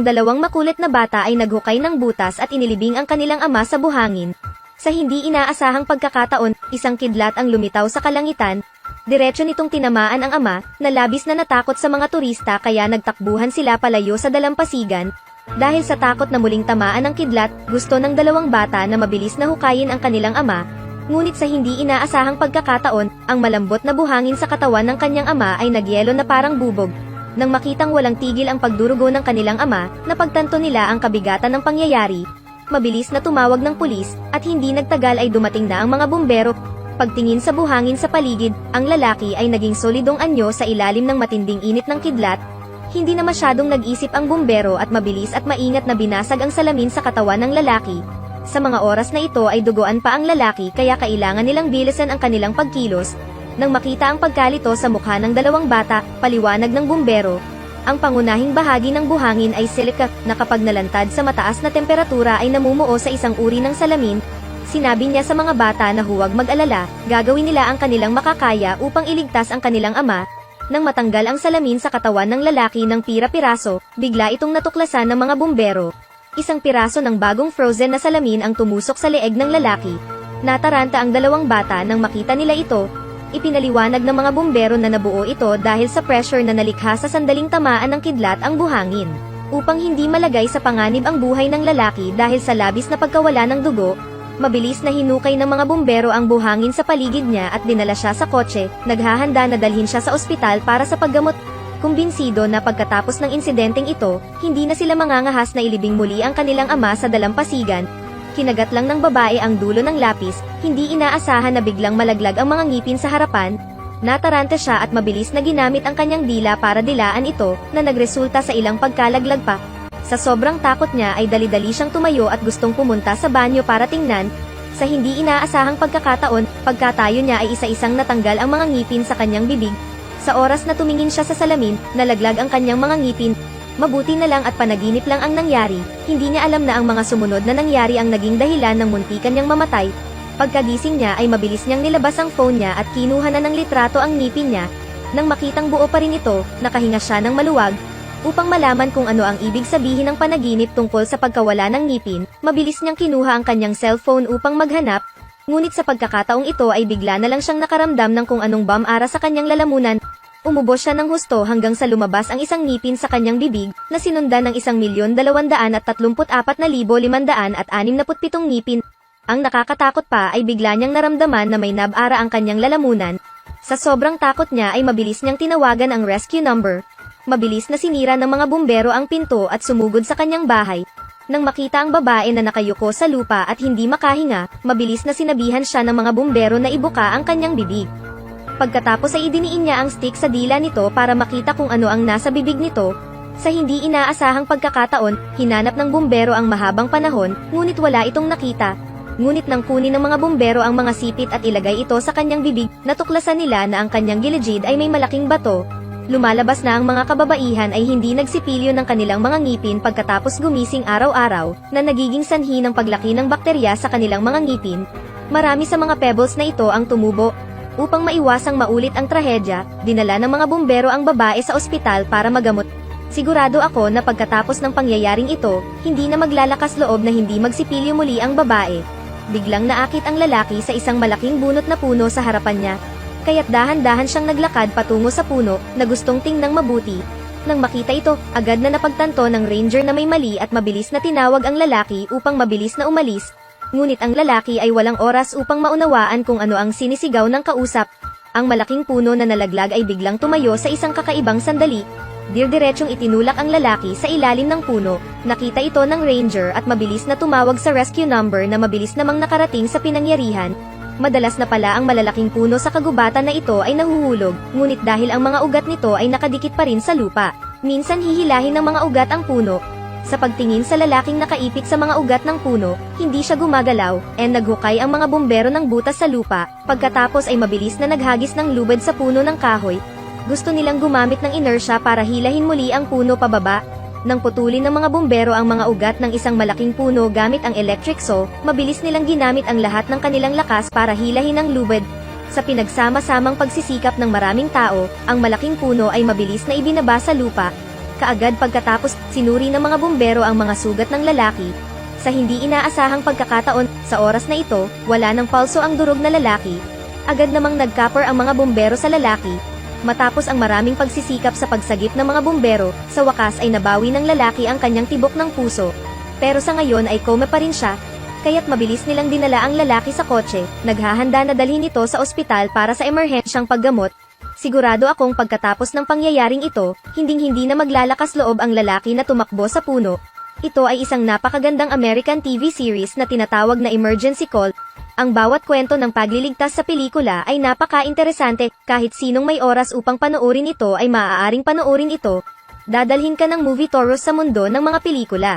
Ang dalawang makulit na bata ay naghukay ng butas at inilibing ang kanilang ama sa buhangin. Sa hindi inaasahang pagkakataon, isang kidlat ang lumitaw sa kalangitan. Diretso nitong tinamaan ang ama, na labis na natakot sa mga turista kaya nagtakbuhan sila palayo sa dalampasigan. Dahil sa takot na muling tamaan ng kidlat, gusto ng dalawang bata na mabilis na hukayin ang kanilang ama. Ngunit sa hindi inaasahang pagkakataon, ang malambot na buhangin sa katawan ng kanyang ama ay nagyelo na parang bubog. Nang makitang walang tigil ang pagdurugo ng kanilang ama, napagtanto nila ang kabigatan ng pangyayari. Mabilis na tumawag ng pulis, at hindi nagtagal ay dumating na ang mga bumbero. Pagtingin sa buhangin sa paligid, ang lalaki ay naging solidong anyo sa ilalim ng matinding init ng kidlat. Hindi na masyadong nag-isip ang bumbero at mabilis at maingat na binasag ang salamin sa katawan ng lalaki. Sa mga oras na ito ay duguan pa ang lalaki kaya kailangan nilang bilisan ang kanilang pagkilos, nang makita ang pagkalito sa mukha ng dalawang bata, paliwanag ng bumbero, ang pangunahing bahagi ng buhangin ay silika, na kapag nalantad sa mataas na temperatura ay namumuo sa isang uri ng salamin. Sinabi niya sa mga bata na huwag mag-alala, gagawin nila ang kanilang makakaya upang iligtas ang kanilang ama. Nang matanggal ang salamin sa katawan ng lalaki ng pira-piraso, bigla itong natuklasan ng mga bumbero. Isang piraso ng bagong frozen na salamin ang tumusok sa leeg ng lalaki. Nataranta ang dalawang bata nang makita nila ito, Ipinaliwanag ng mga bumbero na nabuo ito dahil sa pressure na nalikha sa sandaling tamaan ng kidlat ang buhangin. Upang hindi malagay sa panganib ang buhay ng lalaki dahil sa labis na pagkawala ng dugo, mabilis na hinukay ng mga bumbero ang buhangin sa paligid niya at dinala siya sa kotse, naghahanda na dalhin siya sa ospital para sa paggamot. Kumbinsido na pagkatapos ng insidenteng ito, hindi na sila mangangahas na ilibing muli ang kanilang ama sa dalampasigan, kinagat lang ng babae ang dulo ng lapis, hindi inaasahan na biglang malaglag ang mga ngipin sa harapan. Nataranta siya at mabilis na ginamit ang kanyang dila para dilaan ito, na nagresulta sa ilang pagkalaglag pa. Sa sobrang takot niya ay dali-dali siyang tumayo at gustong pumunta sa banyo para tingnan. Sa hindi inaasahang pagkakataon, pagkatayo niya ay isa-isang natanggal ang mga ngipin sa kanyang bibig. Sa oras na tumingin siya sa salamin, nalaglag ang kanyang mga ngipin, Mabuti na lang at panaginip lang ang nangyari, hindi niya alam na ang mga sumunod na nangyari ang naging dahilan ng muntikan niyang mamatay. Pagkagising niya ay mabilis niyang nilabas ang phone niya at kinuha na ng litrato ang ngipin niya. Nang makitang buo pa rin ito, nakahinga siya ng maluwag. Upang malaman kung ano ang ibig sabihin ng panaginip tungkol sa pagkawala ng ngipin, mabilis niyang kinuha ang kanyang cellphone upang maghanap, Ngunit sa pagkakataong ito ay bigla na lang siyang nakaramdam ng kung anong bam-ara sa kanyang lalamunan, Umubos siya ng husto hanggang sa lumabas ang isang ngipin sa kanyang bibig, na sinundan ng isang milyon dalawandaan at tatlumput apat na libo limandaan at anim na putpitong ngipin. Ang nakakatakot pa ay bigla niyang naramdaman na may nabara ang kanyang lalamunan. Sa sobrang takot niya ay mabilis niyang tinawagan ang rescue number. Mabilis na sinira ng mga bumbero ang pinto at sumugod sa kanyang bahay. Nang makita ang babae na nakayuko sa lupa at hindi makahinga, mabilis na sinabihan siya ng mga bumbero na ibuka ang kanyang bibig. Pagkatapos ay idiniin niya ang stick sa dila nito para makita kung ano ang nasa bibig nito. Sa hindi inaasahang pagkakataon, hinanap ng bumbero ang mahabang panahon, ngunit wala itong nakita. Ngunit nang kunin ng mga bumbero ang mga sipit at ilagay ito sa kanyang bibig, natuklasan nila na ang kanyang gilid ay may malaking bato. Lumalabas na ang mga kababaihan ay hindi nagsipilyo ng kanilang mga ngipin pagkatapos gumising araw-araw, na nagiging sanhi ng paglaki ng bakterya sa kanilang mga ngipin. Marami sa mga pebbles na ito ang tumubo, Upang maiwasang maulit ang trahedya, dinala ng mga bumbero ang babae sa ospital para magamot. Sigurado ako na pagkatapos ng pangyayaring ito, hindi na maglalakas loob na hindi magsipilyo muli ang babae. Biglang naakit ang lalaki sa isang malaking bunot na puno sa harapan niya. Kaya't dahan-dahan siyang naglakad patungo sa puno na gustong tingnang mabuti. Nang makita ito, agad na napagtanto ng ranger na may mali at mabilis na tinawag ang lalaki upang mabilis na umalis, ngunit ang lalaki ay walang oras upang maunawaan kung ano ang sinisigaw ng kausap. Ang malaking puno na nalaglag ay biglang tumayo sa isang kakaibang sandali. Dirdiretsong itinulak ang lalaki sa ilalim ng puno. Nakita ito ng ranger at mabilis na tumawag sa rescue number na mabilis namang nakarating sa pinangyarihan. Madalas na pala ang malalaking puno sa kagubatan na ito ay nahuhulog, ngunit dahil ang mga ugat nito ay nakadikit pa rin sa lupa. Minsan hihilahin ng mga ugat ang puno, sa pagtingin sa lalaking nakaipit sa mga ugat ng puno, hindi siya gumagalaw, and naghukay ang mga bumbero ng butas sa lupa, pagkatapos ay mabilis na naghagis ng lubid sa puno ng kahoy. Gusto nilang gumamit ng inertia para hilahin muli ang puno pababa. Nang putulin ng mga bumbero ang mga ugat ng isang malaking puno gamit ang electric saw, mabilis nilang ginamit ang lahat ng kanilang lakas para hilahin ang lubid. Sa pinagsama-samang pagsisikap ng maraming tao, ang malaking puno ay mabilis na ibinaba sa lupa, Kaagad pagkatapos, sinuri ng mga bumbero ang mga sugat ng lalaki. Sa hindi inaasahang pagkakataon, sa oras na ito, wala ng palso ang durog na lalaki. Agad namang nagkapor ang mga bumbero sa lalaki. Matapos ang maraming pagsisikap sa pagsagip ng mga bumbero, sa wakas ay nabawi ng lalaki ang kanyang tibok ng puso. Pero sa ngayon ay koma pa rin siya, kaya't mabilis nilang dinala ang lalaki sa kotse, naghahanda na dalhin ito sa ospital para sa emerhensyang paggamot. Sigurado akong pagkatapos ng pangyayaring ito, hinding-hindi na maglalakas loob ang lalaki na tumakbo sa puno. Ito ay isang napakagandang American TV series na tinatawag na Emergency Call. Ang bawat kwento ng pagliligtas sa pelikula ay napaka-interesante, kahit sinong may oras upang panoorin ito ay maaaring panoorin ito. Dadalhin ka ng movie tours sa mundo ng mga pelikula.